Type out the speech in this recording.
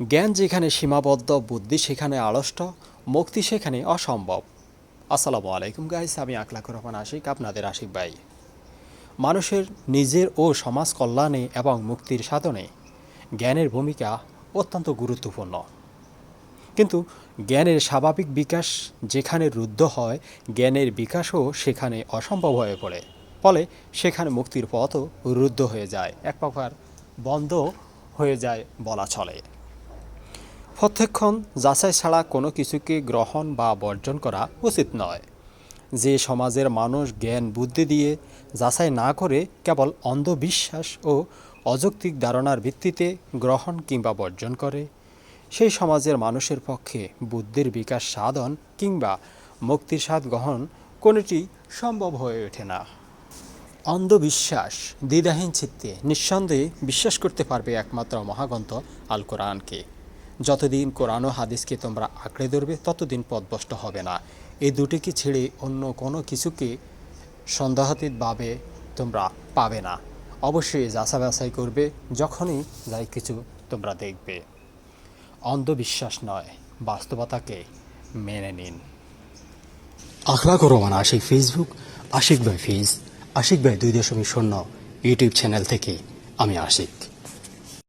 জ্ঞান যেখানে সীমাবদ্ধ, বুদ্ধি সেখানে আড়ষ্ট, মুক্তি সেখানে অসম্ভব। আসসালামু আলাইকুম গাইস আমি আকলাকুর রহমান আশিক, আপনাদের আশিক ভাই। মানুষের নিজের ও সমাজ কল্যাণে এবং মুক্তির সাধনে জ্ঞানের ভূমিকা অত্যন্ত গুরুত্বপূর্ণ। কিন্তু জ্ঞানের স্বাভাবিক বিকাশ যেখানে রুদ্ধ হয়, জ্ঞানের বিকাশও সেখানে অসম্ভব হয়ে পড়ে। ফলে সেখানে মুক্তির পথও রুদ্ধ হয়ে যায়, এক প্রকার বন্ধ হয়ে যায় বলা চলে। প্রত্যেকক্ষণ যাচাই ছাড়া কোনো কিছুকে গ্রহণ বা বর্জন করা উচিত নয়। যে সমাজের মানুষ জ্ঞান, বুদ্ধি দিয়ে যাচাই না করে কেবল অন্ধবিশ্বাস ও অযৌক্তিক ধারণার ভিত্তিতে গ্রহণ কিংবা বর্জন করে, সেই সমাজের মানুষের পক্ষে বুদ্ধির বিকাশ সাধন কিংবা মুক্তির স্বাদ গ্রহণ কোনোটি সম্ভব হয়ে ওঠে না। অন্ধবিশ্বাস দ্বিধাহীন চিত্তে নিঃসন্দেহে বিশ্বাস করতে পারবে একমাত্র মহাগ্রন্থ আল কোরআনকে যতদিন কোরআন ও হাদিসকে তোমরা আঁকড়ে ধরবে, ততদিন পথভ্রষ্ট হবে না। এই দুটিকে ছেড়ে অন্য কোনো কিছুকে সন্দেহাতীতভাবে তোমরা পাবে না। অবশ্যই যাচা বাছাই করবে, যখনই যাই কিছু তোমরা দেখবে। অন্ধবিশ্বাস নয়, বাস্তবতাকে মেনে নিন। আখলাক রহমান আশিক ফেসবুক, আশিক ভাই ফেজ আশিক ভাই দুই দশমিক শূন্য ইউটিউব চ্যানেল থেকে আমি আশিক।